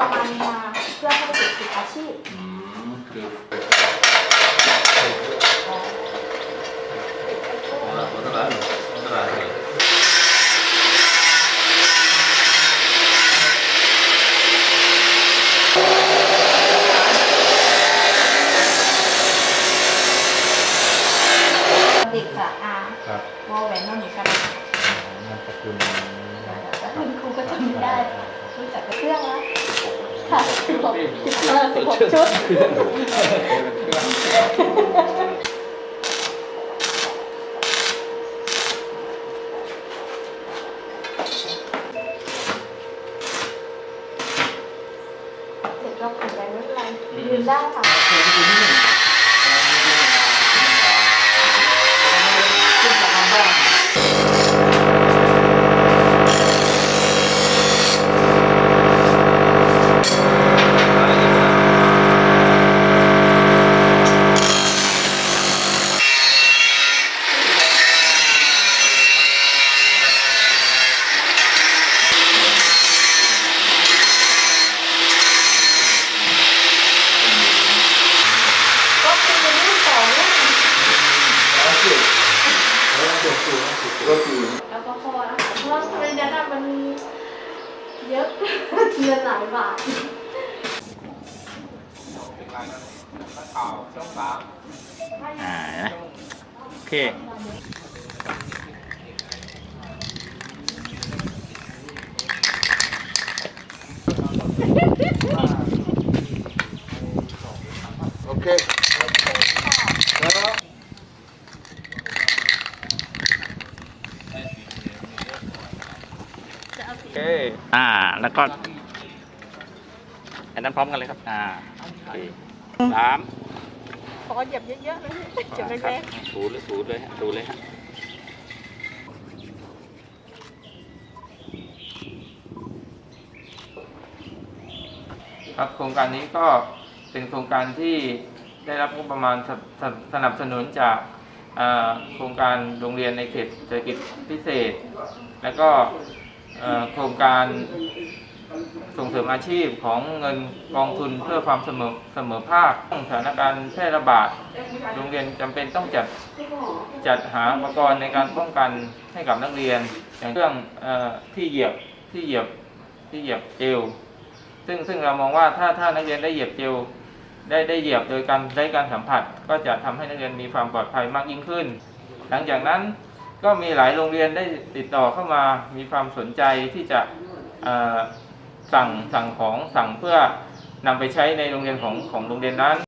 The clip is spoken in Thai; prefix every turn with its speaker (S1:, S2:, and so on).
S1: ประมาณนี้มาเพื่อให้ติดติดอาชีพ
S2: อืมคือเอาละเอาเท่าไหร่เอาเท่าไหร่
S1: เด็กสะอาครับวอแหวนนอนอยู่กัน
S3: นามสกุล
S1: คุณครูก็จำไม่ได้ ครั
S3: บ
S1: จักกับเครื่องล้วค่ะสิบหกเออสิบหกชุดเด็กเราแข็งแรงไม่เป็นไรยืนได้ค่ะ ก็คือรุ่นสองรุ่น
S3: ก็
S2: คือ
S1: แอลกอฮอล์นะคะเพราะว่าปริญญาน่ะมันเยอะเดือนหลายบาท
S4: อ่านะโอเค โอเค
S1: แล้ว โอเค
S4: อ่า แล้วก็ อันนั้นพร้อมกันเลยครับ อ่าโอเคสาม
S1: ขอเหยียบเยอะๆเลยเจ็บคแรรับง
S4: ถูเลยถูเลยฮะถูเลยฮะ
S5: ครับโครงการนี้ก็เป็นโครงการที่ได้รับงบประมาณสสสนับสนุนจากเอ่อโครงการโรงเรียนในเขตเศรษฐกิจพิเศษ แล้วก็เอ่อ โครงการส่งเสริมอาชีพของเงินกองทุนเพื่อความเสมอเสมอภาคสถานการณ์แพร่ระบาดโรงเรียนจำเป็นต้องจัดจัดหาอุปกรณ์ในการป้องกันให้กับนักเรียน อย่างเครื่องอที่เหยียบที่เหยียบที่เหยียบเจลซึ่งซึ่งเรามองว่าถ้าถ้านักเรียนได้เหยียบเจลได้ได้เหยียบโดยการได้การสัมผัส ก็จะทำให้นักเรียนมีความปลอดภัยมากยิ่งขึ้น หลังจากนั้น ก็มีหลายโรงเรียนได้ติดต่อเข้ามามีความสนใจที่จะสั่งสั่งของสั่งเพื่อนำไปใช้ในโรงเรียนของของโรงเรียนนั้น